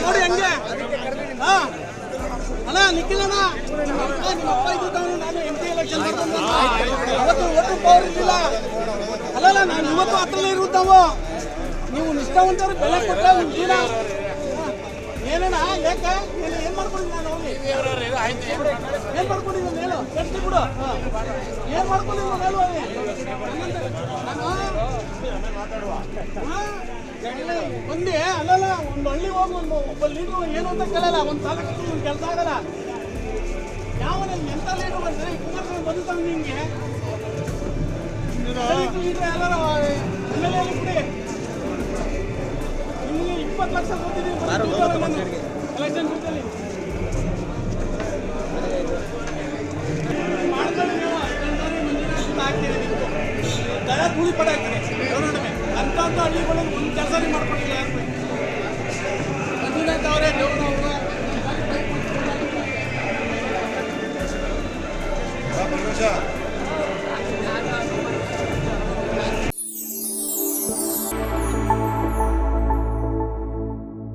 ನೋಡಿ ಹೆಂಗೆ ಹಾ. ಅಣ್ಣ ನಿಖಿಲಣ್ಣ ನಿಮ್ಮ ಅಪ್ಪ ನಾನು ಎಂ ಪಿ ಎಲೆಕ್ಷನ್ ಅವತ್ತು ಒಟ್ಟು ಪವರ್ ಇರಲಿಲ್ಲ. ಅಲ್ಲಲ್ಲ ನಾನು ಇವತ್ತು ಇರುತ್ತಾವು ನೀವು ನಿಷ್ಠಾವಂತರು ಬೆಲೆ ಕೊಟ್ಟರೆ ಉಂಟೀರ ಏನಣ್ಣ ಯಾಕ ಏನು ಏನು ಮಾಡ್ಕೊಂಡಿದ್ದೀನಿ ನಾನು? ಏನ್ ಮಾಡ್ಕೊಂಡಿದ್ದೀನಿ ಬಂದಿ ಅಲ್ಲಲ್ಲ ಒಂದು ಹಳ್ಳಿ ಹೋಗಿ ಒಂದು ಒಬ್ಬ ಲೀಡ್ರು ಏನು ಅಂತ ಕೇಳಲ್ಲ. ಒಂದು ತಾಲೂಕು ಒಂದು ಕೆಲಸ ಆಗಲ್ಲ. ಯಾವ ಎಂತ ಲೀಡ್ರು ಬಂದ್ರೆ ಕುಮಾರಸ್ವಾಮಿ ಬಂದಿದ್ದಾನೆ ನಿಮಗೆ? ಲೀಡ್ರು ಎಲ್ಲಾರ ಎಂ ಎಲ್ ಎ ಬಿಡಿ ನಿಮಗೆ ಇಪ್ಪತ್ತು ಲಕ್ಷ ಕೊಟ್ಟಿದ್ದೀನಿ ಎಲೆಕ್ಷನ್ ಕೂಲಿ ಪಡೆ ಆಗ್ತದೆ ಅಂತ ಅಂತ ಹಳ್ಳಿಗಳು ಒಂದು ಕೆಲಸ ಮಾಡ್ಕೊಂಡಿಲ್ಲ. ಮಂಜುನಾಥ್ ಅವರು